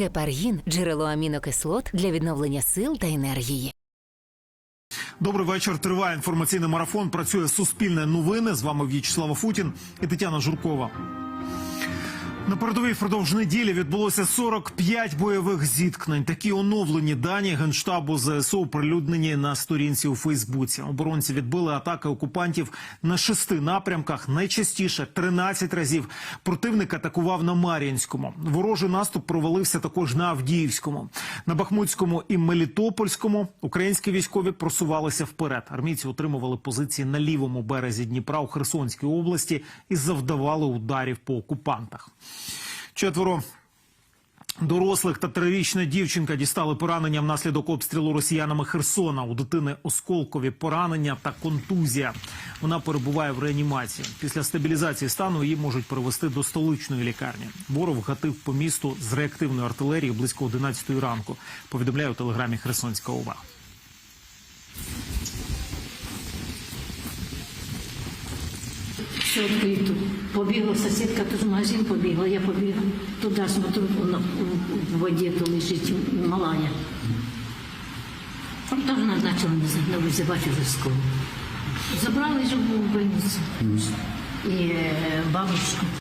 Гепаргін джерело амінокислот для відновлення сил та енергії. Добрий вечір. Триває інформаційний марафон. Працює Суспільне новини. З вами В'ячеслава Футін і Тетяна Журкова. На передовій впродовж неділі відбулося 45 бойових зіткнень. Такі оновлені дані генштабу ЗСУ оприлюднені на сторінці у Фейсбуці. Оборонці відбили атаки окупантів на шести напрямках. Найчастіше 13 разів противник атакував на Мар'їнському. Ворожий наступ провалився також на Авдіївському, на Бахмутському і Мелітопольському. Українські військові просувалися вперед. Армійці отримували позиції на лівому березі Дніпра у Херсонській області і завдавали ударів по окупантах. Четверо Дорослих та трирічна дівчинка дістали поранення внаслідок обстрілу росіянами Херсона. У дитини осколкові поранення та контузія. Вона перебуває в реанімації. Після стабілізації стану її можуть перевести до столичної лікарні. Ворог гатив по місту з реактивної артилерії близько 11 ранку. Повідомляє у телеграмі Херсонська ОВА. Все відкрито. Побігла сусідка, тут в магазин побігла, я побігла. Туди смотрю, вона в воді то лежить малая. Там теж назначили не визивати вже скору. Забрали живу в больницю. І е, бабушку.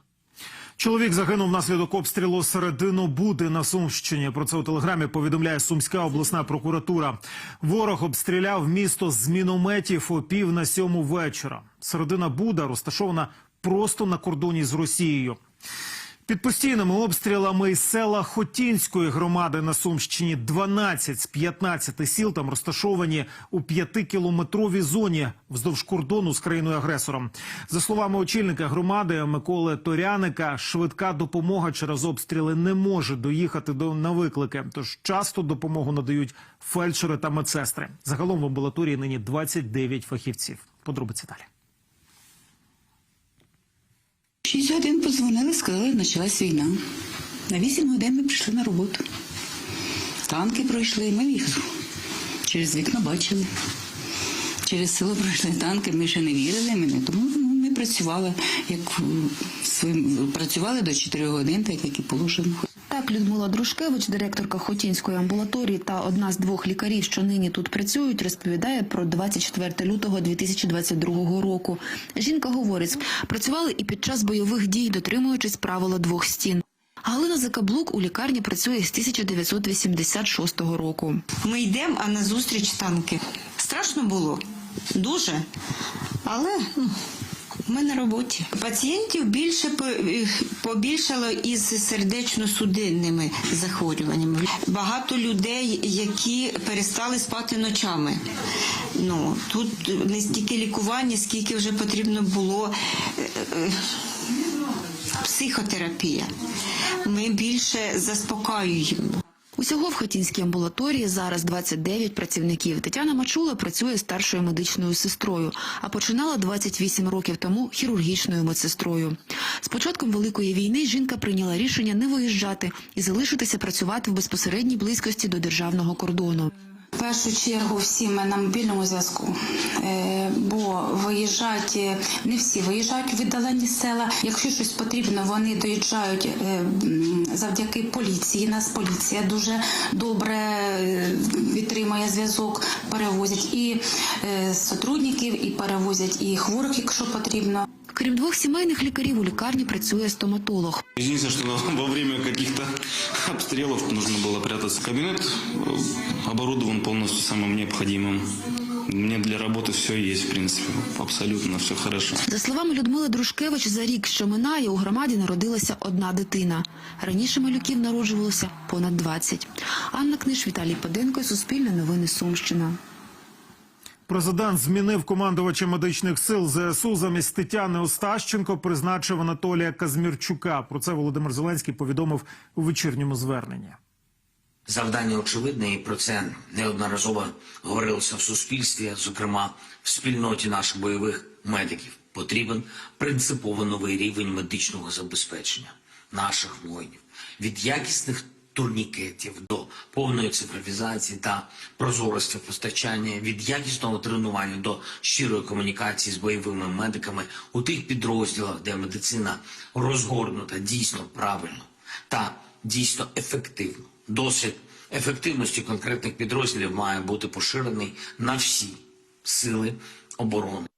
Чоловік загинув внаслідок обстрілу середину Буди на Сумщині. Про це у телеграмі повідомляє Сумська обласна прокуратура. Ворог обстріляв місто з мінометів о пів на сьому вечора. Середина Буда розташована просто на кордоні з Росією. Під постійними обстрілами із села Хотінської громади на Сумщині 12 з 15 сіл там розташовані у п'ятикілометровій зоні вздовж кордону з країною-агресором. За словами очільника громади Миколи Торяника, швидка допомога через обстріли не може доїхати до на виклики. Тож часто допомогу надають фельдшери та медсестри. Загалом в амбулаторії нині 29 фахівців. Подробиці далі. Шість годин подзвонили, сказали, почалась війна. На вісім годин ми прийшли на роботу. Танки пройшли, ми їх через вікно бачили. Через село пройшли танки, ми ще не вірили, мене, тому ну, ми працювали, як своїм працювали до 4 годин, так як і положено. Так, Людмила Дружкевич, директорка Хотінської амбулаторії та одна з двох лікарів, що нині тут працюють, розповідає про 24 лютого 2022 року. Жінка говорить, працювали і під час бойових дій, дотримуючись правила двох стін. Галина Закаблук у лікарні працює з 1986 року. Ми йдемо, а назустріч танки. Страшно було, дуже. Але ну, ми на роботі. Пацієнтів більше побільшало із сердечно-судинними захворюваннями. Багато людей, які перестали спати ночами. Ну, тут не стільки лікування, скільки вже потрібно було. е, е, Психотерапія. Ми більше заспокоюємо. Усього в хатінській амбулаторії зараз 29 працівників. Тетяна Мачула працює старшою медичною сестрою, а починала 28 років тому хірургічною медсестрою. З початком Великої війни жінка прийняла рішення не виїжджати і залишитися працювати в безпосередній близькості до державного кордону. В першу чергу всі ми на мобільному зв'язку, Е, бо виїжджають е, не всі виїжджають у віддалені села. Якщо щось потрібно, вони доїжджають е, завдяки поліції. Нас поліція дуже добре підтримує зв'язок, перевозять і сотрудників, і перевозять і хворих, якщо потрібно. Крім двох сімейних лікарів, у лікарні працює стоматолог. Единственное, что во время каких-то обстрелов нужно было прятаться. Кабинет э, оборудован полностью самым необходимым. Мне для работы все есть, в принципе. Абсолютно все хорошо. За словами Людмили Дружкевич, за рік, що минає, у громаді народилася одна дитина. Раніше малюків народжувалося понад 20. Анна Книж, Віталій Паденко, Суспільне новини Сумщина. Президент змінив командувача медичних сил ЗСУ замість Тетяни Остащенко призначив Анатолія Казмірчука. Про це Володимир Зеленський повідомив у вечірньому зверненні. Завдання очевидне, і про це неодноразово говорилося в суспільстві, зокрема в спільноті наших бойових медиків. Потрібен принципово новий рівень медичного забезпечення наших воїнів від якісних турнікетів до повної цифровізації та прозорості постачання, від якісного тренування до щирої комунікації з бойовими медиками у тих підрозділах, де медицина розгорнута дійсно правильно та дійсно ефективно. Досвід ефективності конкретних підрозділів має бути поширений на всі сили оборони.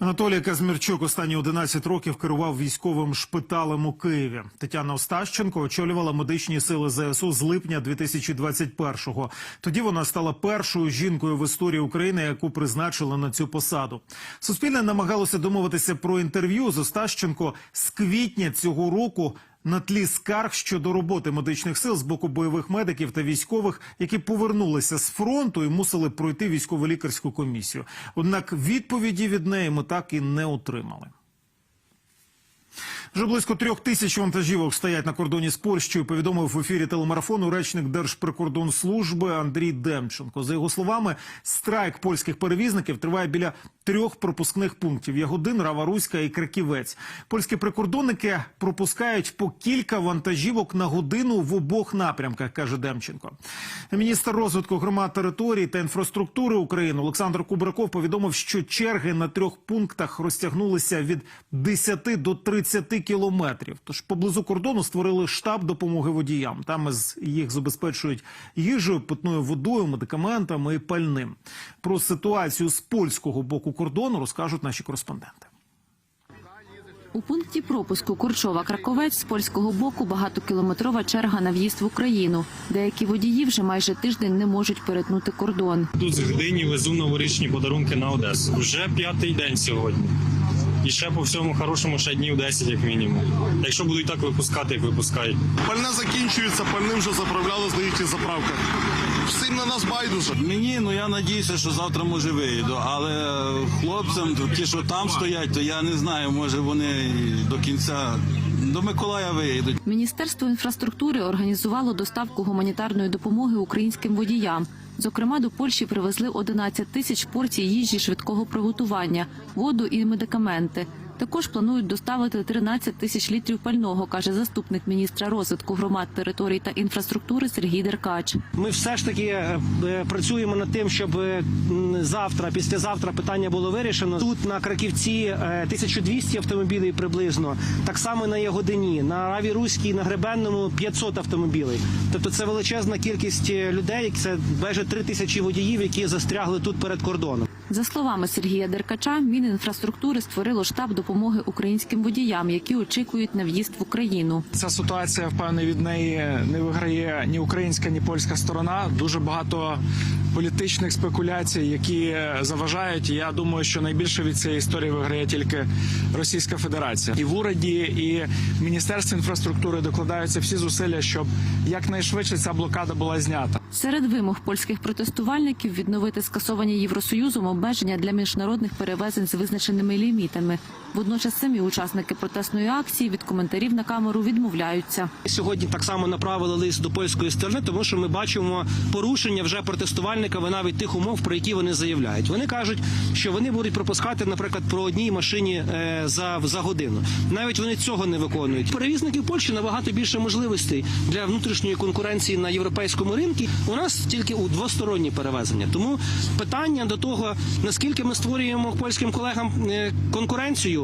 Анатолій Казмірчук останні 11 років керував військовим шпиталем у Києві. Тетяна Остащенко очолювала медичні сили ЗСУ з липня 2021-го. Тоді вона стала першою жінкою в історії України, яку призначили на цю посаду. Суспільне намагалося домовитися про інтерв'ю з Остащенко з квітня цього року. На тлі скарг щодо роботи медичних сил з боку бойових медиків та військових, які повернулися з фронту і мусили пройти військово-лікарську комісію. Однак відповіді від неї ми так і не отримали. Вже близько трьох тисяч вантажівок стоять на кордоні з Польщею. Повідомив в ефірі телемарафону речник Держприкордонслужби Андрій Демченко. За його словами, страйк польських перевізників триває біля трьох пропускних пунктів: Ягодин, Рава Руська і Краківець. Польські прикордонники пропускають по кілька вантажівок на годину в обох напрямках, каже Демченко. Міністр розвитку громад територій та інфраструктури України Олександр Кубраков повідомив, що черги на трьох пунктах розтягнулися від 10 до 30 кілометрів. Тож поблизу кордону створили штаб допомоги водіям. Там із їх забезпечують їжею, питною водою, медикаментами і пальним. Про ситуацію з польського боку кордону розкажуть наші кореспонденти. У пункті пропуску Курчова Краковець з польського боку багатокілометрова черга на в'їзд в Україну. Деякі водії вже майже тиждень не можуть перетнути кордон. Тут з Гдині везу новорічні подарунки на Одесу. Вже п'ятий день сьогодні. І ще по всьому хорошому ще днів 10 як мінімум. Якщо будуть так випускати, як випускають. Пальне закінчується, пальним вже заправляли, здають, заправка. Всім на нас байдуже. Мені, ну я надіюся, що завтра може виїду. Але хлопцям, ті, що там стоять, то я не знаю, може вони до кінця до Миколая виїдуть. Міністерство інфраструктури організувало доставку гуманітарної допомоги українським водіям. Зокрема, до Польщі привезли 11 тисяч порцій їжі швидкого приготування, воду і медикаменти. Також планують доставити 13 тисяч літрів пального, каже заступник міністра розвитку громад, територій та інфраструктури Сергій Деркач. Ми все ж таки е, е, працюємо над тим, щоб е, завтра, післязавтра питання було вирішено. Тут на Краківці е, 1200 автомобілів приблизно, так само на Ягодині, на Раві Руській, на Гребенному 500 автомобілів. Тобто це величезна кількість людей. Це майже 3 тисячі водіїв, які застрягли тут перед кордоном. За словами Сергія Деркача, Мінінфраструктури створило штаб допомоги українським водіям, які очікують на в'їзд в Україну. Ця ситуація, впевнений, від неї не виграє ні українська, ні польська сторона. Дуже багато політичних спекуляцій, які заважають. Я думаю, що найбільше від цієї історії виграє тільки Російська Федерація. І в уряді, і в міністерстві інфраструктури докладаються всі зусилля, щоб якнайшвидше ця блокада була знята. Серед вимог польських протестувальників відновити скасовані Євросоюзом обмеження для міжнародних перевезень з визначеними лімітами. Водночас самі учасники протестної акції від коментарів на камеру відмовляються. Сьогодні так само направили лист до польської сторони, тому що ми бачимо порушення вже протестувальниками навіть тих умов, про які вони заявляють. Вони кажуть, що вони будуть пропускати, наприклад, про одній машині е, за, за годину. Навіть вони цього не виконують. Перевізників Польщі набагато більше можливостей для внутрішньої конкуренції на європейському ринку. У нас тільки у двосторонні перевезення. Тому питання до того, наскільки ми створюємо польським колегам е, конкуренцію,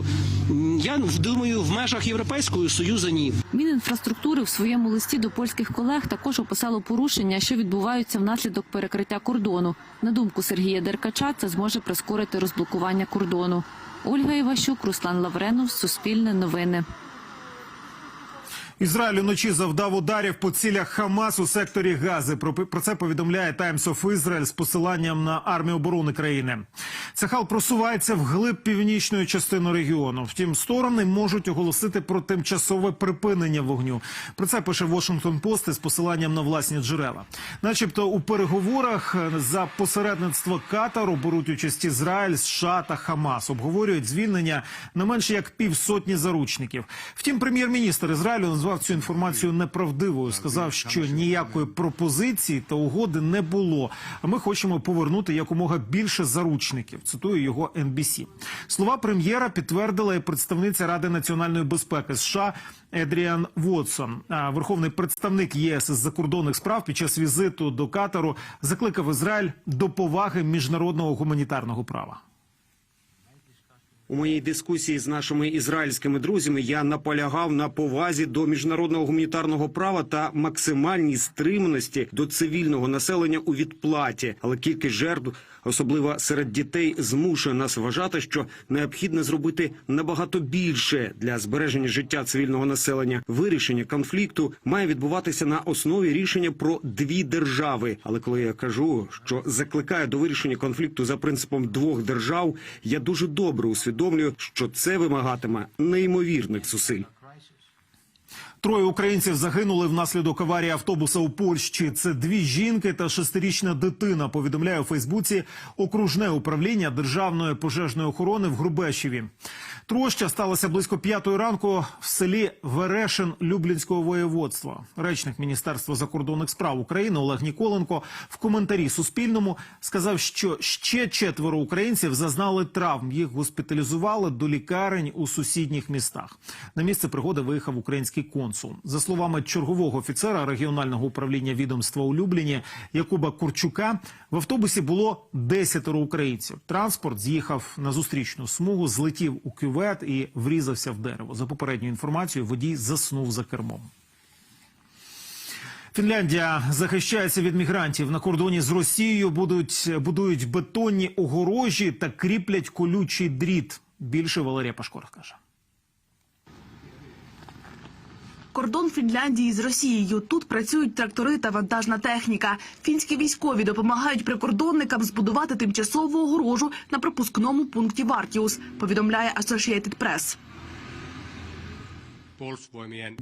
м, я думаю, в межах Європейського союзу ні. Мінінфраструктури в своєму листі до польських колег також описало порушення, що відбуваються внаслідок перекриття кордону. На думку Сергія Деркача, це зможе прискорити розблокування кордону. Ольга Іващук, Руслан Лавренов, Суспільне новини. Ізраїль уночі завдав ударів по цілях Хамас у секторі Гази. Про, це повідомляє Times of Israel з посиланням на армію оборони країни. Цехал просувається вглиб північної частини регіону. Втім, сторони можуть оголосити про тимчасове припинення вогню. Про це пише Washington Post із посиланням на власні джерела. Начебто у переговорах за посередництво Катару беруть участь Ізраїль, США та Хамас. Обговорюють звільнення не менше як півсотні заручників. Втім, прем'єр-міністр Ізраїлю назвав цю інформацію неправдивою. Сказав, що ніякої пропозиції та угоди не було. А ми хочемо повернути якомога більше заручників. Цитую його NBC. Слова прем'єра підтвердила і представниця Ради національної безпеки США Едріан Вотсон. Верховний представник ЄС із закордонних справ під час візиту до Катару закликав Ізраїль до поваги міжнародного гуманітарного права. У моїй дискусії з нашими ізраїльськими друзями я наполягав на повазі до міжнародного гуманітарного права та максимальній стриманості до цивільного населення у відплаті. Але кількість жертв, особливо серед дітей, змушує нас вважати, що необхідно зробити набагато більше для збереження життя цивільного населення. Вирішення конфлікту має відбуватися на основі рішення про дві держави. Але коли я кажу, що закликаю до вирішення конфлікту за принципом двох держав, я дуже добре усвідомлюю, що це вимагатиме неймовірних зусиль. Троє українців загинули внаслідок аварії автобуса у Польщі. Це дві жінки та шестирічна дитина. Повідомляє у Фейсбуці окружне управління державної пожежної охорони в Грубешеві. Троща сталася близько п'ятої ранку в селі Верешин Люблінського воєводства. Речник Міністерства закордонних справ України Олег Ніколенко в коментарі Суспільному сказав, що ще четверо українців зазнали травм. Їх госпіталізували до лікарень у сусідніх містах. На місце пригоди виїхав український консул. За словами чергового офіцера регіонального управління відомства у Любліні Якуба Курчука, в автобусі було десятеро українців. Транспорт з'їхав на зустрічну смугу, злетів у кювет і врізався в дерево. За попередньою інформацією, водій заснув за кермом. Фінляндія захищається від мігрантів на кордоні з Росією. Будуть будують бетонні огорожі та кріплять колючий дріт. Більше Валерія Пашкор каже. Кордон Фінляндії з Росією. Тут працюють трактори та вантажна техніка. Фінські військові допомагають прикордонникам збудувати тимчасову огорожу на пропускному пункті Вартіус. Повідомляє Associated Press.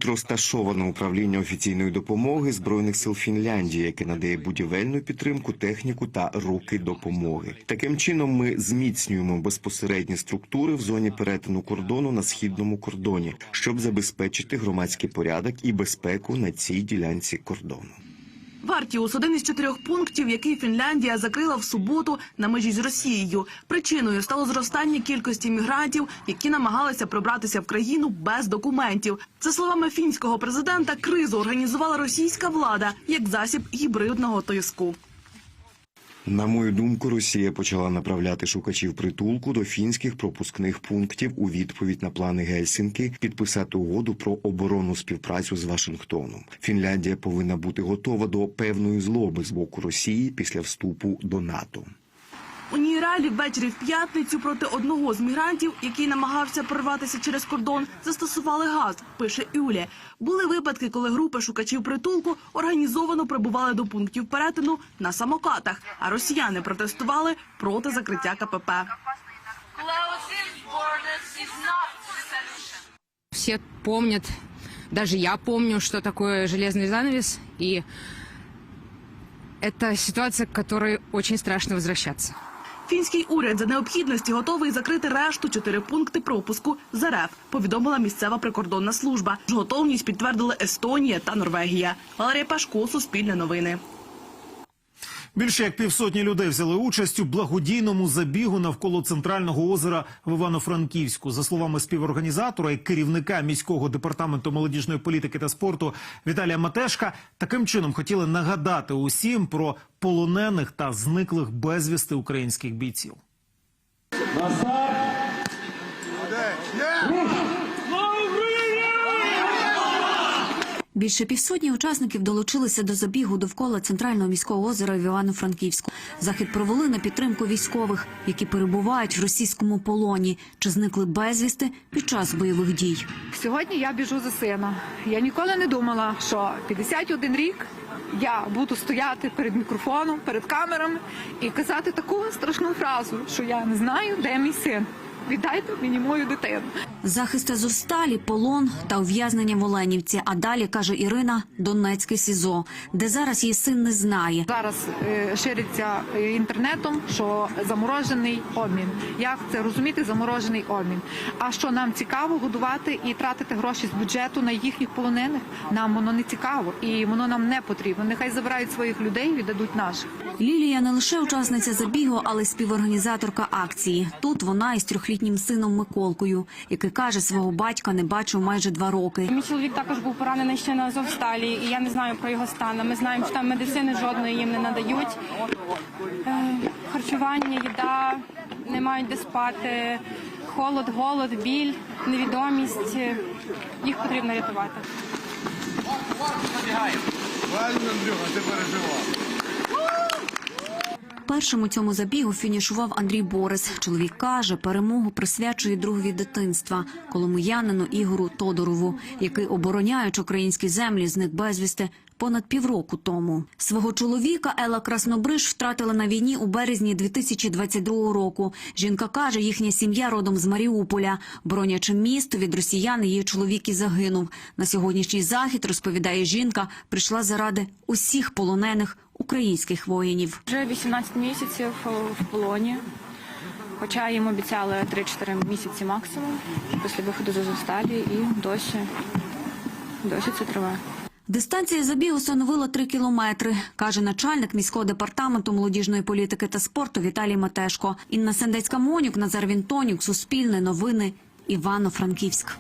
Розташовано управління офіційної допомоги збройних сил Фінляндії, яке надає будівельну підтримку, техніку та руки допомоги. Таким чином, ми зміцнюємо безпосередні структури в зоні перетину кордону на східному кордоні, щоб забезпечити громадський порядок і безпеку на цій ділянці кордону. Вартіус один із чотирьох пунктів, який Фінляндія закрила в суботу на межі з Росією. Причиною стало зростання кількості мігрантів, які намагалися пробратися в країну без документів. За словами фінського президента, кризу організувала російська влада як засіб гібридного тиску. На мою думку, Росія почала направляти шукачів притулку до фінських пропускних пунктів у відповідь на плани Гельсінки підписати угоду про оборонну співпрацю з Вашингтоном. Фінляндія повинна бути готова до певної злоби з боку Росії після вступу до НАТО. У Нійралі ввечері в п'ятницю проти одного з мігрантів, який намагався прорватися через кордон, застосували газ. Пише Юлія. Були випадки, коли групи шукачів притулку організовано прибували до пунктів перетину на самокатах, а росіяни протестували проти закриття КПП. Все помнят, даже я помню, что такое железный занавес, и это ситуация, к которой очень страшно возвращаться. Фінський уряд за необхідності готовий закрити решту чотири пункти пропуску за РЕФ. повідомила місцева прикордонна служба. Готовність підтвердили Естонія та Норвегія. Валерія Пашко, Суспільне новини. Більше як півсотні людей взяли участь у благодійному забігу навколо центрального озера в Івано-Франківську. За словами співорганізатора і керівника міського департаменту молодіжної політики та спорту Віталія Матешка, таким чином хотіли нагадати усім про полонених та зниклих безвісти українських бійців. Більше півсотні учасників долучилися до забігу довкола центрального міського озера в Івано-Франківську. Захід провели на підтримку військових, які перебувають в російському полоні чи зникли безвісти під час бойових дій. Сьогодні я біжу за сина. Я ніколи не думала, що 51 рік я буду стояти перед мікрофоном, перед камерами і казати таку страшну фразу, що я не знаю, де мій син. Віддайте мені мою дитину. Захист Азовсталі, полон та ув'язнення в Оленівці. А далі каже Ірина, Донецьке СІЗО, де зараз її син не знає. Зараз е, шириться е, інтернетом, що заморожений обмін. Як це розуміти? Заморожений обмін. А що нам цікаво годувати і тратити гроші з бюджету на їхніх полонених? Нам воно не цікаво і воно нам не потрібно. Нехай забирають своїх людей, і віддадуть наших. Лілія не лише учасниця забігу, але й співорганізаторка акції. Тут вона із трьохлітнім сином Миколкою, який каже, свого батька не бачив майже два роки. Мій чоловік також був поранений ще на Азовсталі, і я не знаю про його стан. Ми знаємо, що там медицини жодної їм не надають. Е, Харчування, їда, не мають де спати. холод, голод, біль, невідомість. Їх потрібно рятувати. Першим у цьому забігу фінішував Андрій Борис. Чоловік каже, перемогу присвячує другові дитинства коломиянину Ігору Тодорову, який, обороняючи українські землі, зник безвісти понад півроку тому. Свого чоловіка Ела Краснобриж втратила на війні у березні 2022 року. Жінка каже, їхня сім'я родом з Маріуполя. Боронячи місто від росіян, її чоловік і загинув. На сьогоднішній захід розповідає жінка, прийшла заради усіх полонених українських воїнів. Вже 18 місяців е, в полоні. Хоча їм обіцяли 3-4 місяці максимум після виходу з Азовсталі і досі, досі це триває. Дистанція забігу становила 3 кілометри, каже начальник міського департаменту молодіжної політики та спорту Віталій Матешко. Інна Сендецька Монюк, Назар Вінтонюк, Суспільне новини, Івано-Франківськ.